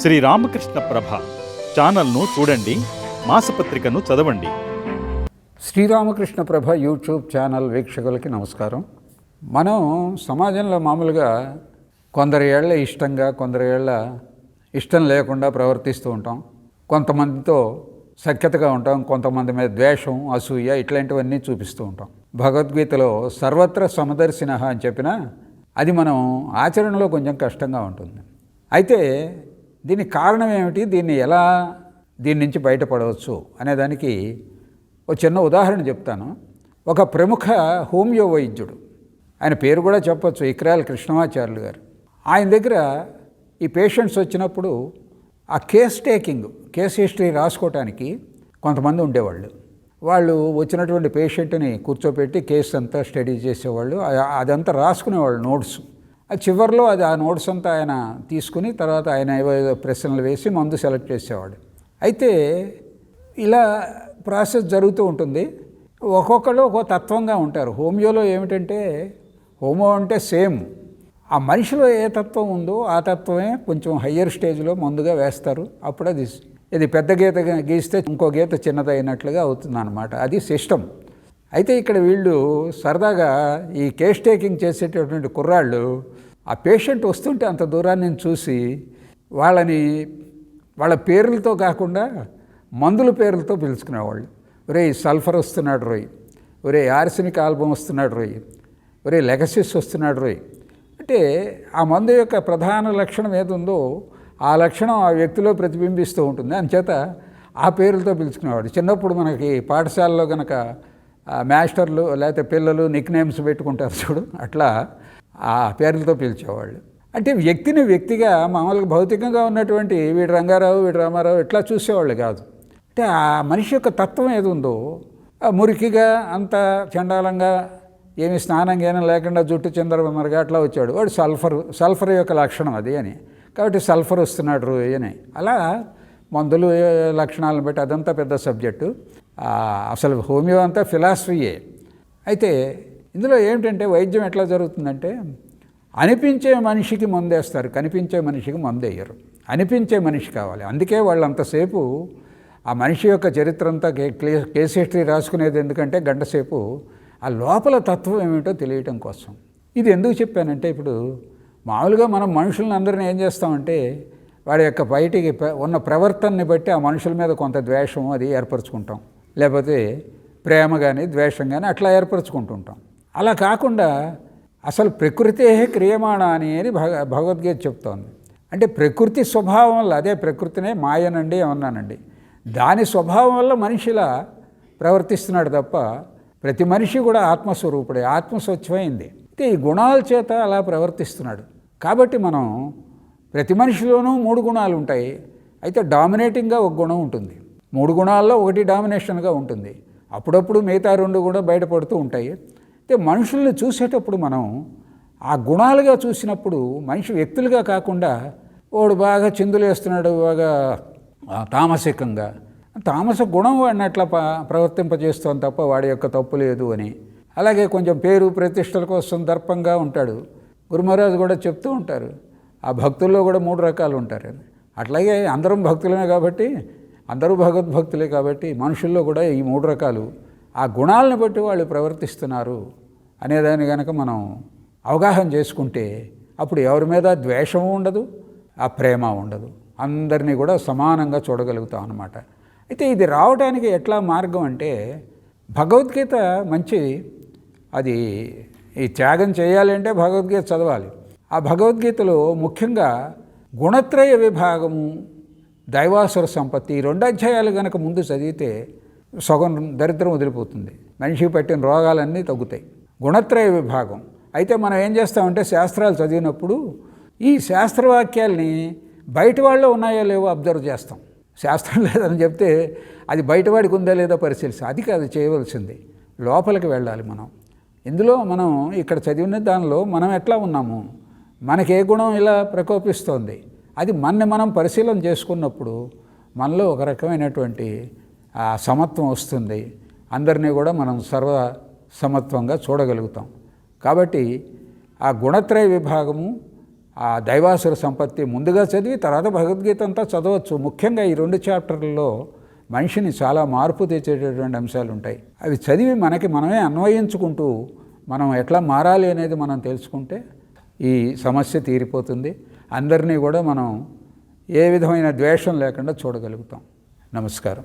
శ్రీ రామకృష్ణ ప్రభ ఛానల్ను చూడండి మాసపత్రికను చదవండి. శ్రీరామకృష్ణ ప్రభ యూట్యూబ్ ఛానల్ వీక్షకులకి నమస్కారం. మనం సమాజంలో మామూలుగా కొందరు ఏళ్ళ ఇష్టంగా కొందరు ఏళ్ళ ఇష్టం లేకుండా ప్రవర్తిస్తూ ఉంటాం. కొంతమందితో సఖ్యతగా ఉంటాం కొంతమంది మీద ద్వేషం అసూయ ఇట్లాంటివన్నీ చూపిస్తూ ఉంటాం. భగవద్గీతలో సర్వత్ర సమదర్శిన అని చెప్పినా అది మనం ఆచరణలో కొంచెం కష్టంగా ఉంటుంది. అయితే దీనికి కారణం ఏమిటి? దీన్ని ఎలా దీని నుంచి బయటపడవచ్చు అనేదానికి ఒక చిన్న ఉదాహరణ చెప్తాను. ఒక ప్రముఖ హోమియో వైద్యుడు ఆయన పేరు కూడా చెప్పొచ్చు ఇక్రాల్ కృష్ణమాచార్యులు గారు. ఆయన దగ్గర ఈ పేషెంట్స్ వచ్చినప్పుడు ఆ కేస్ టేకింగ్ కేస్ హిస్టరీ రాసుకోవటానికి కొంతమంది ఉండేవాళ్ళు. వాళ్ళు వచ్చినటువంటి పేషెంట్ని కూర్చోపెట్టి కేసు అంతా స్టడీ చేసేవాళ్ళు అదంతా రాసుకునేవాళ్ళు నోట్స్. ఆ చివరిలో అది ఆ నోట్స్ అంతా ఆయన తీసుకుని తర్వాత ఆయన ఏవో ప్రశ్నలు వేసి మందు సెలెక్ట్ చేసేవాడు. అయితే ఇలా ప్రాసెస్ జరుగుతూ ఉంటుంది. ఒక్కొక్కరు ఒక్కో తత్వంగా ఉంటారు. హోమియోలో ఏమిటంటే హోమో అంటే సేమ్. ఆ మనిషిలో ఏ తత్వం ఉందో ఆ తత్వమే కొంచెం హయ్యర్ స్టేజ్లో మందుగా వేస్తారు. అప్పుడు అది ఇది పెద్ద గీత గీస్తే ఇంకో గీత చిన్నదైనట్లుగా అవుతుంది అనమాట అది సిస్టమ్. అయితే ఇక్కడ వీళ్ళు సరదాగా ఈ కేస్ టేకింగ్ చేసేటటువంటి కుర్రాళ్ళు ఆ పేషెంట్ వస్తుంటే అంత దూరాన్ని చూసి వాళ్ళని వాళ్ళ పేర్లతో కాకుండా మందుల పేర్లతో పిలుచుకునేవాళ్ళు. ఒరే సల్ఫర్ వస్తున్నాడు రోయ్. ఒరే ఆర్సెనిక్ ఆల్బమ్ వస్తున్నాడు రోయ్. ఒరే లెగసిస్ వస్తున్నాడు రోయ్. అంటే ఆ మందు యొక్క ప్రధాన లక్షణం ఏదుందో ఆ లక్షణం ఆ వ్యక్తిలో ప్రతిబింబిస్తూ ఉంటుంది. అంచేత ఆ పేర్లతో పిలుచుకునేవాడు. చిన్నప్పుడు మనకి పాఠశాలలో కనుక మాస్టర్లు లేకపోతే పిల్లలు నిక్ నేమ్స్ పెట్టుకుంటారు చూడు అట్లా ఆ పేర్లతో పిలిచేవాళ్ళు. అంటే వ్యక్తిని వ్యక్తిగా మామూలుగా భౌతికంగా ఉన్నటువంటి వీడు రంగారావు వీడు రామారావు ఇట్లా చూసేవాళ్ళు కాదు. అంటే ఆ మనిషి యొక్క తత్వం ఏది ఉందో మురికిగా అంత చండాలంగా ఏమి స్నానం గీనం లేకుండా జుట్టు చంద్రమరగా అట్లా వచ్చాడు. వాడు సల్ఫర్ సల్ఫర్ యొక్క లక్షణం అది అని. కాబట్టి సల్ఫర్ వస్తున్నాడు అని. అలా మందులు లక్షణాలను బట్టి అదంతా పెద్ద సబ్జెక్టు. అసలు హోమియో అంతా ఫిలాసఫీయే. అయితే ఇందులో ఏమిటంటే వైద్యం ఎట్లా జరుగుతుందంటే అనిపించే మనిషికి మందేస్తారు కనిపించే మనిషికి మందేయరు. అనిపించే మనిషి కావాలి. అందుకే వాళ్ళు అంతసేపు ఆ మనిషి యొక్క చరిత్ర అంతా కే కేస్ హిస్టరీ రాసుకునేది ఎందుకంటే గంటసేపు ఆ లోపల తత్వం ఏమిటో తెలియటం కోసం. ఇది ఎందుకు చెప్పానంటే ఇప్పుడు మామూలుగా మనం మనుషులను అందరిని ఏం చేస్తామంటే వాడి యొక్క బయటికి ఉన్న ప్రవర్తనని బట్టి ఆ మనుషుల మీద కొంత ద్వేషం అది ఏర్పరచుకుంటాం. లేకపోతే ప్రేమ కానీ ద్వేషం కానీ అట్లా ఏర్పరచుకుంటుంటాం. అలా కాకుండా అసలు ప్రకృతే క్రియమాణాని అని అని భగ భగవద్గీత చెప్తోంది. అంటే ప్రకృతి స్వభావం వల్ల అదే ప్రకృతినే మాయనండి ఏమన్నానండి. దాని స్వభావం వల్ల మనిషిలా ప్రవర్తిస్తున్నాడు తప్ప ప్రతి మనిషి కూడా ఆత్మస్వరూపుడే ఆత్మస్వచ్ఛమైంది. అయితే ఈ గుణాల చేత అలా ప్రవర్తిస్తున్నాడు. కాబట్టి మనం ప్రతి మనిషిలోనూ మూడు గుణాలు ఉంటాయి అయితే డామినేటింగ్గా ఒక గుణం ఉంటుంది. మూడు గుణాల్లో ఒకటి డామినేషన్గా ఉంటుంది. అప్పుడప్పుడు మిగతా రెండు కూడా బయటపడుతూ ఉంటాయి. అయితే మనుషుల్ని చూసేటప్పుడు మనం ఆ గుణాలుగా చూసినప్పుడు మనిషి వ్యక్తులుగా కాకుండా వాడు బాగా చిందులేస్తున్నాడు బాగా తామసికంగా. తామస గుణం వాడిని అట్లా ప ప్రవర్తింపజేస్తాం తప్ప వాడి యొక్క తప్పు లేదు అని. అలాగే కొంచెం పేరు ప్రతిష్టల కోసం దర్పంగా ఉంటాడు. గురుమహారాజు కూడా చెప్తూ ఉంటారు. ఆ భక్తుల్లో కూడా మూడు రకాలు ఉంటారు. అట్లాగే అందరం భక్తులమే కాబట్టి అందరూ భగవద్భక్తులే కాబట్టి మనుషుల్లో కూడా ఈ మూడు రకాలు ఆ గుణాలను బట్టి వాళ్ళు ప్రవర్తిస్తున్నారు అనేదాన్ని కనుక మనం అవగాహన చేసుకుంటే అప్పుడు ఎవరి మీద ద్వేషము ఉండదు ఆ ప్రేమ ఉండదు. అందరినీ కూడా సమానంగా చూడగలుగుతాం అన్నమాట. అయితే ఇది రావడానికి ఎట్లా మార్గం అంటే భగవద్గీత మంచి అది ఈ త్యాగం చేయాలంటే భగవద్గీత చదవాలి. ఆ భగవద్గీతలో ముఖ్యంగా గుణత్రయ విభాగము దైవాసుర సంపత్తి ఈ రెండు అధ్యాయాలు కనుక ముందు చదివితే సగం దరిద్రం వదిలిపోతుంది. మనిషికి పట్టిన రోగాలన్నీ తగ్గుతాయి. గుణత్రయ విభాగం. అయితే మనం ఏం చేస్తామంటే శాస్త్రాలు చదివినప్పుడు ఈ శాస్త్రవాక్యాల్ని బయట వాళ్ళు ఉన్నాయో లేవో అబ్జర్వ్ చేస్తాం. శాస్త్రం లేదని చెప్తే అది బయటవాడికి ఉందా లేదో పరిశీలిస్తాం. అది కాదు చేయవలసింది. లోపలికి వెళ్ళాలి మనం. ఇందులో మనం ఇక్కడ చదివిన దానిలో మనం ఎట్లా ఉన్నాము? మనకే గుణం ఇలా ప్రకోపిస్తోంది? అది మనని మనం పరిశీలన చేసుకున్నప్పుడు మనలో ఒక రకమైనటువంటి సమత్వం వస్తుంది. అందరినీ కూడా మనం సర్వ సమత్వంగా చూడగలుగుతాం. కాబట్టి ఆ గుణత్రయ విభాగము ఆ దైవాసుర సంపత్తి ముందుగా చదివి తర్వాత భగవద్గీత అంతా చదవచ్చు. ముఖ్యంగా ఈ రెండు చాప్టర్లలో మనిషిని చాలా మార్పు తెచ్చేటటువంటి అంశాలు ఉంటాయి. అవి చదివి మనకి మనమే అన్వయించుకుంటూ మనం ఎట్లా మారాలి అనేది మనం తెలుసుకుంటే ఈ సమస్య తీరిపోతుంది. అందరినీ కూడా మనం ఏ విధమైన ద్వేషం లేకుండా చూడగలుగుతాం. నమస్కారం.